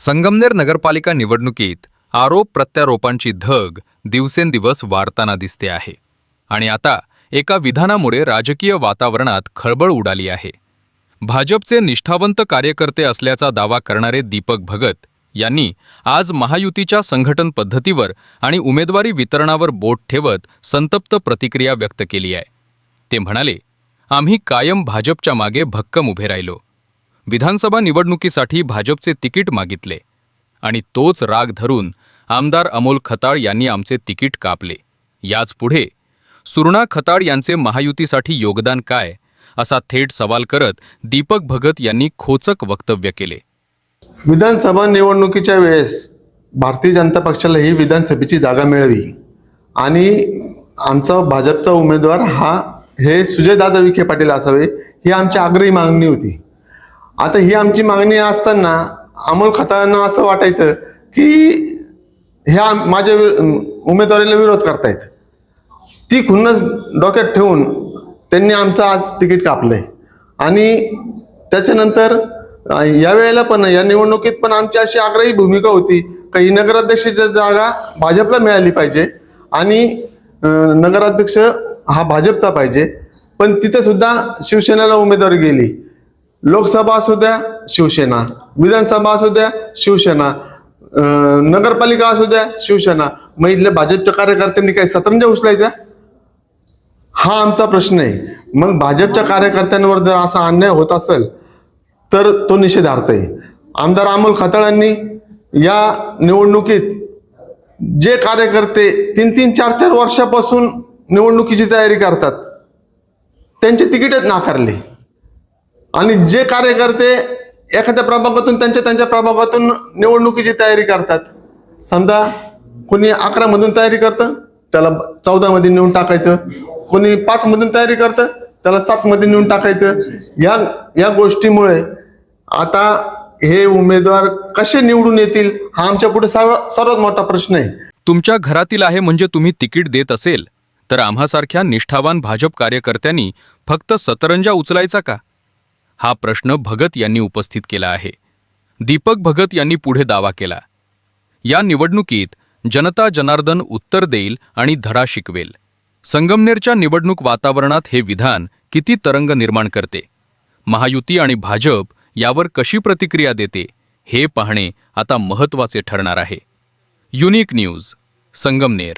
संगमनेर नगरपालिका निवडणुकीत आरोप प्रत्यारोपांची धग दिवसेंदिवस वाढताना दिसते आहे. आणि आता एका विधानामुळे राजकीय वातावरणात खळबळ उडाली आहे. भाजपचे निष्ठावंत कार्यकर्ते असल्याचा दावा करणारे दीपक भगत यांनी आज महायुतीच्या संघटन पद्धतीवर आणि उमेदवारी वितरणावर बोट ठेवत संतप्त प्रतिक्रिया व्यक्त केली आहे. ते म्हणाले आम्ही कायम भाजपच्या मागे भक्कम उभे राहिलो. विधानसभा निवडणुकीसाठी भाजपचे तिकीट मागितले आणि तोच राग धरून आमदार अमोल खताळ यांनी आमचे तिकीट कापले. याच पुढे सुरणा खताळ यांचे महायुतीसाठी योगदान काय असा थेट सवाल करत दीपक भगत यांनी खोचक वक्तव्य केले. विधानसभा निवडणुकीच्या वेळेस भारतीय जनता पक्षाला ही विधानसभेची जागा मिळावी आणि आमचा भाजपचा उमेदवार हा हे सुजयदादा विखे पाटील असावे ही आमची आग्रही मागणी होती. आता ही आमची मागणी असताना अमोल खताळांना असं वाटायचं की ह्या माझ्या वि- उमेदवारीला विरोध करतायत. ती खुन्नस डोक्यात ठेवून त्यांनी आमचं आज तिकीट कापलंय. आणि त्याच्यानंतर यावेळेला या वेळेला पण या निवडणुकीत पण आमची अशी आग्रही भूमिका होती का ही नगराध्यक्षाची जागा भाजपला मिळाली पाहिजे आणि नगराध्यक्ष हा भाजपचा पाहिजे. पण तिथे सुद्धा शिवसेनेला उमेदवारी गेली. लोकसभा असू द्या शिवसेना. विधानसभा असू द्या शिवसेना. नगरपालिका असू द्या शिवसेना. मग इथल्या भाजपच्या कार्यकर्त्यांनी काही सतरंज उचलायचा हा आमचा प्रश्न आहे. मग भाजपच्या कार्यकर्त्यांवर जर असा अन्याय होत असेल तर तो निषेधार्थ आहे. आमदार अमोल खताळांनी या निवडणुकीत जे कार्यकर्ते तीन तीन चार चार वर्षापासून निवडणुकीची तयारी करतात त्यांचे तिकीटच नाकारले. आणि जे कार्यकर्ते एखाद्या प्रभागातून त्यांच्या त्यांच्या प्रभागातून निवडणुकीची तयारी करतात. समजा कोणी अकरा मधून तयारी करतं त्याला चौदा मध्ये नेऊन टाकायचं. कोणी पाच मधून तयारी करतं त्याला सात मध्ये नेऊन टाकायचं. या या गोष्टीमुळे आता हे उमेदवार कसे निवडून येतील हा आमच्या पुढे सर्व सर्वात मोठा प्रश्न आहे. तुमच्या घरातील आहे म्हणजे तुम्ही तिकीट देत असेल तर आम्हासारख्या निष्ठावान भाजप कार्यकर्त्यांनी फक्त सतरंजा उचलायचा का? हा प्रश्न भगत यांनी उपस्थित केला आहे. दीपक भगत यांनी पुढे दावा केला. या निवडणुकीत जनता जनार्दन उत्तर देईल आणि धडा शिकवेल. संगमनेरच्या निवडणूक वातावरणात हे विधान किती तरंग निर्माण करते? महायुती आणि भाजप यावर कशी प्रतिक्रिया देते? हे पाहणे आता महत्त्वाचे ठरणार आहे. Unique news Sangamner.